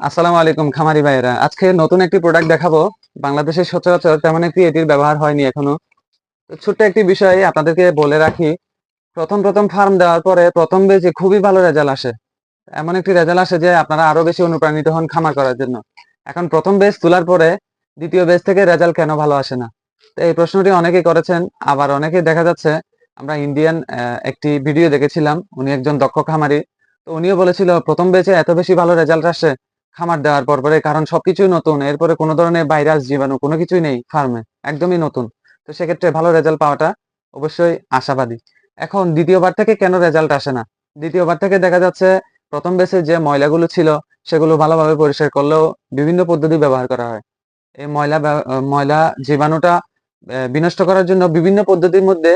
আসসালামু আলাইকুম খামারি ভাইয়েরা। আজকে নতুন একটি প্রোডাক্ট দেখাবো। বাংলাদেশের সচরাচর তেমন একটি এটির ব্যবহার হয়নি এখনও। ছোট্ট একটি বিষয় আপনাদেরকে বলে রাখি, প্রথম প্রথম ফার্ম দেওয়ার পরে প্রথম বেজে খুবই ভালো রেজাল্ট আসে। এমন একটি রেজাল্ট আসে যে আপনারা আরও বেশি অনুপ্রাণিত হন খামার করার জন্য। এখন প্রথম বেজ তোলার পরে দ্বিতীয় বেজ থেকে রেজাল্ট কেন ভালো আসে না? তো এই প্রশ্নটি অনেকেই করেছেন, আবার অনেকেই দেখা যাচ্ছে, আমরা ইন্ডিয়ান একটি ভিডিও দেখেছিলাম, উনি একজন দক্ষ খামারি। তো উনিও বলেছিল, প্রথম বেচে এত বেশি ভালো রেজাল্ট আসে খামার দেওয়ার পর পরে, কারণ সবকিছুই নতুন। এরপরে কোনো ধরনের ভাইরাস, জীবাণু কোনো কিছুই নেই ফার্মে একদমই নতুন। তো সেক্ষেত্রে ভালো রেজাল্ট পাওয়াটা অবশ্যই আশাবাদী। এখন দ্বিতীয়বার থেকে কেন রেজাল্ট আসে না? দ্বিতীয়বার থেকে দেখা যাচ্ছে, প্রথম বেসে যে ময়লাগুলো ছিল, সেগুলো ভালোভাবে পরিষ্কার করলেও বিভিন্ন পদ্ধতি ব্যবহার করা হয়। এই ময়লা ময়লা জীবাণুটা বিনষ্ট করার জন্য বিভিন্ন পদ্ধতির মধ্যে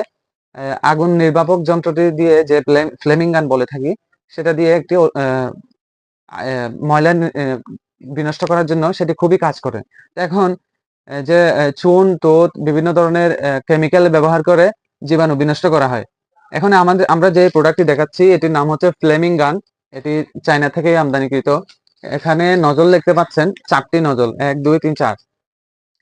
আগুন নির্বাপক যন্ত্রটি দিয়ে যে ফ্লেমিং গান বলে থাকি, সেটা দিয়ে একটি ময়লা বিনষ্ট করার জন্য সেটি খুবই কাজ করে। এখন যে চুন, তোত বিভিন্ন ধরনের কেমিক্যাল ব্যবহার করে জীবাণু বিনষ্ট করা হয়। এখন আমাদের, আমরা যে প্রোডাক্টটি দেখাচ্ছি, এটির নাম হচ্ছে ফ্লেমিং গান এটি চায়না থেকেই আমদানিকৃত। এখানে নজল দেখতে পাচ্ছেন, চারটি নজল, এক, দুই, তিন, চার।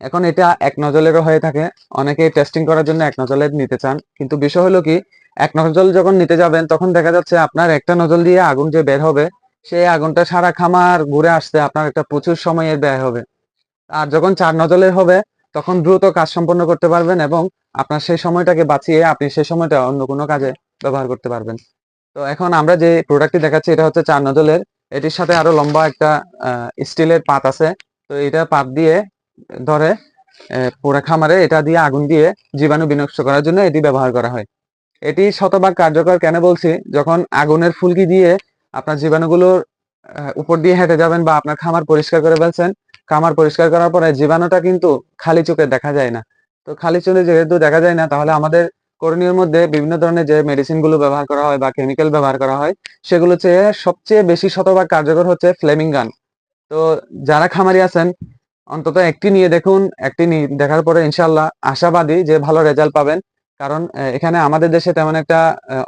এখন এটা এক নজলেরও হয়ে থাকে। অনেকে টেস্টিং করার জন্য এক নজলের নিতে চান। কিন্তু বিষয় হলো কি, এক নজল যখন নিতে যাবেন, তখন দেখা যাচ্ছে আপনার একটা নজল দিয়ে আগুন যে বের হবে সেই আগুনটা সারা খামার ঘুরে আসতে আপনার একটা প্রচুর সময়ের ব্যয় হবে। আর যখন চার নজলের হবে, তখন দ্রুত কাজ সম্পন্ন করতে পারবেন এবং আপনার সেই সময়টাকে বাঁচিয়ে আপনি সেই সময়টা অন্য কোনো কাজে ব্যবহার করতে পারবেন। তো এখন আমরা যে প্রোডাক্টটি দেখাচ্ছি, এটা হচ্ছে চার নজলের এটির সাথে আরও লম্বা একটা স্টিলের পাত আছে। তো এটা পাত দিয়ে ধরে পোড়া খামারে এটা দিয়ে আগুন দিয়ে জীবাণু বিনষ্ট করার জন্য এটি ব্যবহার করা হয়। এটি শতভাগ কার্যকর কেন বলছি? যখন আগুনের ফুলকি দিয়ে আপনার জীবাণুগুলোর উপর দিয়ে হেঁটে যাবেন বা আপনার খামার পরিষ্কার করে ফেলছেন, খামার পরিষ্কার করার পরে জীবাণুটা কিন্তু খালি চোখে দেখা যায় না। তো খালি চোখে যেহেতু দেখা যায় না, তাহলে আমাদের করণীয় মধ্যে বিভিন্ন ধরনের যে মেডিসিনগুলো ব্যবহার করা হয় বা কেমিক্যাল ব্যবহার করা হয়, সেগুলো চেয়ে সবচেয়ে বেশি শতভাগ কার্যকর হচ্ছে ফ্লেমিং গান তো যারা খামারি আছেন, অন্তত একটি নিয়ে দেখুন, একটি দেখার পরে ইনশাল্লাহ আশাবাদী যে ভালো রেজাল্ট পাবেন। কারণ এখানে আমাদের দেশে তেমন একটা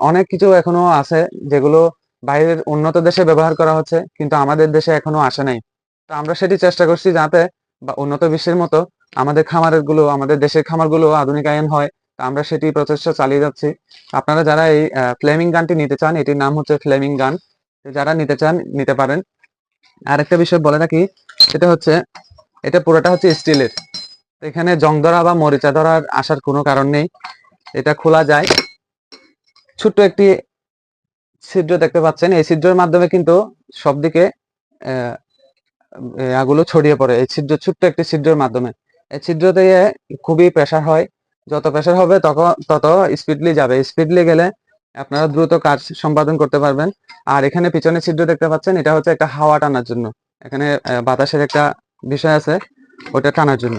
অনেক কিছু এখনও আছে যেগুলো বাইরের উন্নত দেশে ব্যবহার করা হচ্ছে, কিন্তু আমাদের দেশে এখনও আসে নাই। তো আমরা সেটি চেষ্টা করছি যাতে বা উন্নত বিশ্বের মতো আমাদের খামারেরগুলো আমাদের দেশের খামারগুলো আধুনিকায়ন হয় আমরা সেটি প্রচেষ্টা চালিয়ে যাচ্ছি। আপনারা যারা এই ফ্লেমিং গানটি নিতে চান, এটির নাম হচ্ছে ফ্লেমিং গান যারা নিতে চান, নিতে পারেন। আরেকটা বিষয় বলে রাখি, সেটা হচ্ছে, এটা পুরোটা হচ্ছে স্টিলের। এখানে জং ধরা বা মরিচা ধরার আসার কোনো কারণ নেই। এটা খোলা যায়। ছোট্ট একটি ছিদ্র দেখতে পাচ্ছেন। এই ছিদ্রের মাধ্যমে কিন্তু সব দিকে আহ, আগুলো ছড়িয়ে পড়ে। এই ছিদ্র ছোট্ট একটি ছিদ্রের মাধ্যমে। এই ছিদ্র দিয়ে খুবই প্রেসার হয়। যত প্রেসার হবে তখন তত স্পিডলি যাবে। স্পিডলি গেলে আপনারা দ্রুত কাজ সম্পাদন করতে পারবেন। আর এখানে পিছনে ছিদ্র দেখতে পাচ্ছেন এটা হচ্ছে একটা হাওয়া টানার জন্য। এখানে বাতাসের একটা বিষয় আছে ওটা টানার জন্য।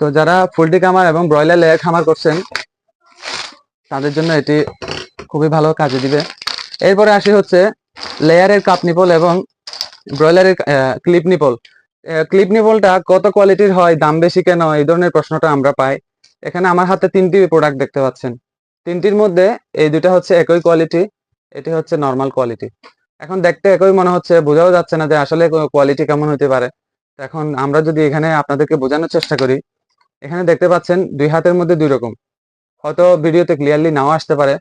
তো যারা পোল্ট্রি খামার এবং ব্রয়লার লেয়ার খামার করছেন তাদের জন্য এটি খুবই ভালো কাজে দিবে। এরপরে আসি হচ্ছে লেয়ারের কাপ নিপল এবং ব্রয়লারের ক্লিপ নিপল। ক্লিপ নিপলটা কত কোয়ালিটির হয়, দাম বেশি কেন, এই ধরনের প্রশ্নটা আমরা পাই। এখানে আমার হাতে তিনটি প্রোডাক্ট দেখতে পাচ্ছেন। তিনটির মধ্যে এই দুটা হচ্ছে একই কোয়ালিটি এটি হচ্ছে নর্মাল কোয়ালিটি এখন দেখতে একই মনে হচ্ছে, বোঝাও যাচ্ছে না যে আসলে কোয়ালিটি কেমন হতে পারে। এখন আমরা যদি এখানে আপনাদেরকে বোঝানোর চেষ্টা করি, এখানে দেখতে পাচ্ছেন দুই হাতের মধ্যে দুই রকম। হয়তো ভিডিওতে ক্লিয়ারলি নাও আসতে পারে।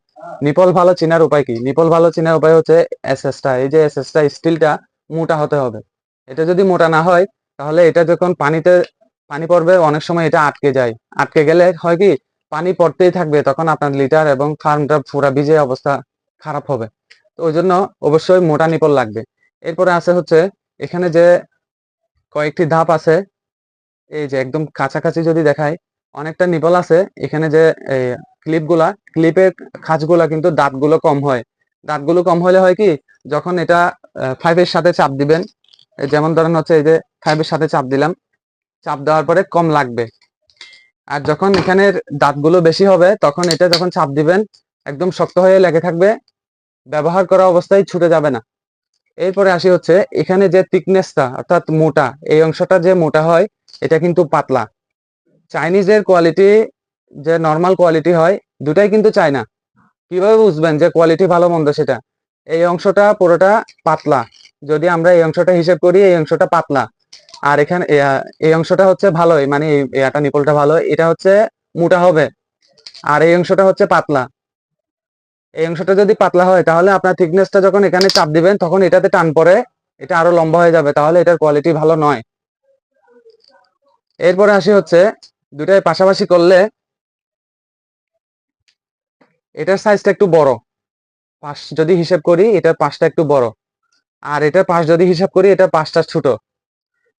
নিপল ভালো চেনার উপায় কি? নিপল ভালো চেনার উপায় হচ্ছে এসএসটা। এই যে এসএসটা, স্টিলটা মোটা হতে হবে। এটা যদি মোটা না হয়, তাহলে এটা যখন পানিতে, পানি পড়বে, অনেক সময় এটা আটকে যায়। আটকে গেলে হয় কি? পানি পড়তেই থাকবে, তখন আপনার লিটার এবং ফার্মটা পুরা ভিজে অবস্থা খারাপ হবে। তো ওই জন্য অবশ্যই মোটা নিপল লাগবে। এরপরে আছে হচ্ছে, এখানে যে কয়েকটি ধাপ আছে, এই যে একদম কাছাকাছি যদি দেখাই অনেকটা নিপল আছে। এখানে যে ক্লিপগুলা ক্লিপের খাঁজগুলা কিন্তু দাঁতগুলো কম হয়। দাঁতগুলো কম হলে হয় কি, যখন এটা ফাইভের সাথে চাপ দিবেন যেমন ধরেন হচ্ছে এই যে ফাইভের সাথে চাপ দিলাম, চাপ দেওয়ার পরে কম লাগবে। আর যখন এখানের দাঁতগুলো বেশি হবে, তখন এটা যখন চাপ দিবেন, একদম শক্ত হয়ে লেগে থাকবে, ব্যবহার করা অবস্থায় ছুটে যাবে না। এরপরে আসি হচ্ছে, এখানে যে থিকনেসটা অর্থাৎ মোটা, এই অংশটা যে মোটা হয়, এটা কিন্তু পাতলা। চাইনিজের কোয়ালিটি যে নর্মাল কোয়ালিটি হয়, দুটাই কিন্তু চাই না কীভাবে বুঝবেন যে কোয়ালিটি ভালো, মন্দ সেটা? এই অংশটা পুরোটা পাতলা। যদি আমরা এই অংশটা হিসেব করি, এই অংশটা পাতলা। আর এখানে এই অংশটা হচ্ছে ভালোই মানে এটা নিপলটা ভালো। এটা হচ্ছে মোটা হবে। আর এই অংশটা হচ্ছে পাতলা। এই অংশটা যদি পাতলা হয়, তাহলে আপনার থিকনেসটা যখন এখানে চাপ দিবেন, তখন এটাতে টান পড়ে, এটা আরও লম্বা হয়ে যাবে। তাহলে এটার কোয়ালিটি ভালো নয়। এরপরে আসি হচ্ছে দুটাই পাশাপাশি করলে এটার সাইজটা একটু বড়। পাশ যদি হিসাব করি, এটার পাশটা একটু বড়। আর এটার পাশ যদি হিসাব করি এটা পাশটা ছোট।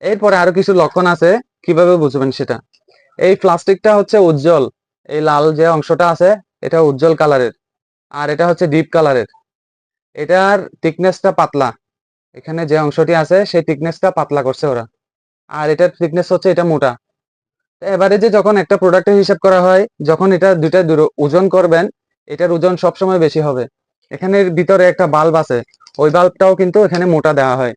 এরপরে আরও কিছু লক্ষণ আছে, কীভাবে বুঝবেন সেটা? এই প্লাস্টিকটা হচ্ছে উজ্জ্বল। এই লাল যে অংশটা আছে, এটা উজ্জ্বল কালারের আর এটা হচ্ছে ডিপ কালারের এটার থিকনেসটা পাতলা। এখানে যে অংশটি আছে, সেই থিকনেসটা পাতলা করছে ওরা। আর এটার থিকনেস হচ্ছে এটা মোটা। যে যখন একটা প্রোডাক্টের হিসাব করা হয়, যখন এটা দুইটা ওজন করবেন, এটার ওজন সবসময় বেশি হবে। এখানে ভিতরে একটা বাল্ব আছে, ওই বাল্বটাও কিন্তু এখানে মোটা দেওয়া হয়।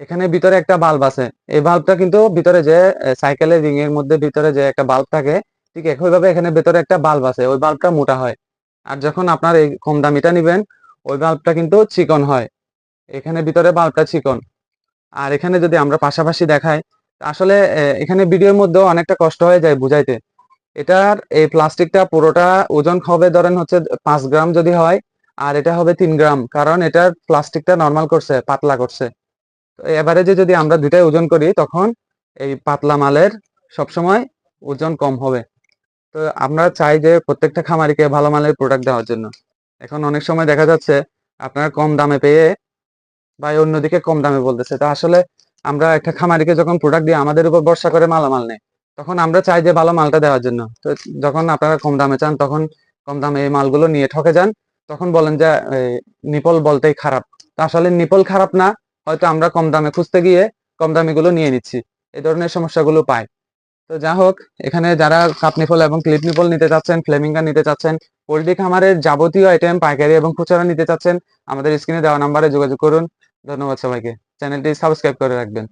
এখানে ভিতরে একটা বাল্ব আছে, এই বাল্বটা কিন্তু ভিতরে যে সাইকেলের রিং এর মধ্যে ভিতরে যে একটা বাল্ব থাকে, ঠিক একইভাবে এখানে ভিতরে একটা বাল্ব আছে, ওই বাল্বটা মোটা হয়। আর যখন আপনার এই কম দামিটা নিবেন, ওই বাল্বটা কিন্তু চিকন হয়। এখানে ভিতরে বাল্বটা চিকন। আর এখানে যদি আমরা পাশাপাশি দেখাই আসলে এখানে ভিডিওর মধ্যেও অনেকটা কষ্ট হয়ে যায় বুঝাইতে। এটার, এই প্লাস্টিকটা পুরোটা ওজন হবে ধরেন হচ্ছে পাঁচ গ্রাম যদি হয়, আর এটা হবে তিন গ্রাম, কারণ এটার প্লাস্টিকটা নর্মাল করছে, পাতলা করছে। তো এভারেজে যদি আমরা দুইটাই ওজন করি, তখন এই পাতলা মালের সবসময় ওজন কম হবে। তো আমরা চাই যে প্রত্যেকটা খামারিকে ভালো মালের প্রোডাক্ট দেওয়ার জন্য। এখন অনেক সময় দেখা যাচ্ছে, আপনারা কম দামে পেয়ে বা অন্যদিকে কম দামে বলতেছে। তো আসলে আমরা একটা খামারিকে যখন প্রোডাক্ট দিই আমাদের উপর ভরসা করে মালামাল নেই তখন আমরা চাই যে ভালো মালটা দেওয়ার জন্য। তো যখন আপনারা কম দামে চান, তখন কম দামে এই মালগুলো নিয়ে ঠকে যান। তখন বলেন যে নিপল বলতেই খারাপ। তো আসলে নিপল খারাপ না, হয়তো আমরা কম দামে খুঁজতে গিয়ে কম দামি গুলো নিয়ে নিচ্ছি। এই ধরনের সমস্যাগুলো পাই তো যা হোক, এখানে যারা কাপ নিপল এবং ক্লিপ নিপল নিতে চাচ্ছেন, ফ্লেমিঙ্গার নিতে চাচ্ছেন, পোল্ট্রি খামারের যাবতীয় আইটেম পাইকারি এবং খুচরা নিতে চাচ্ছেন, আমাদের স্ক্রিনে দেওয়া নাম্বারে যোগাযোগ করুন। ধন্যবাদ সবাইকে চ্যানেলটি সাবস্ক্রাইব করে রাখবেন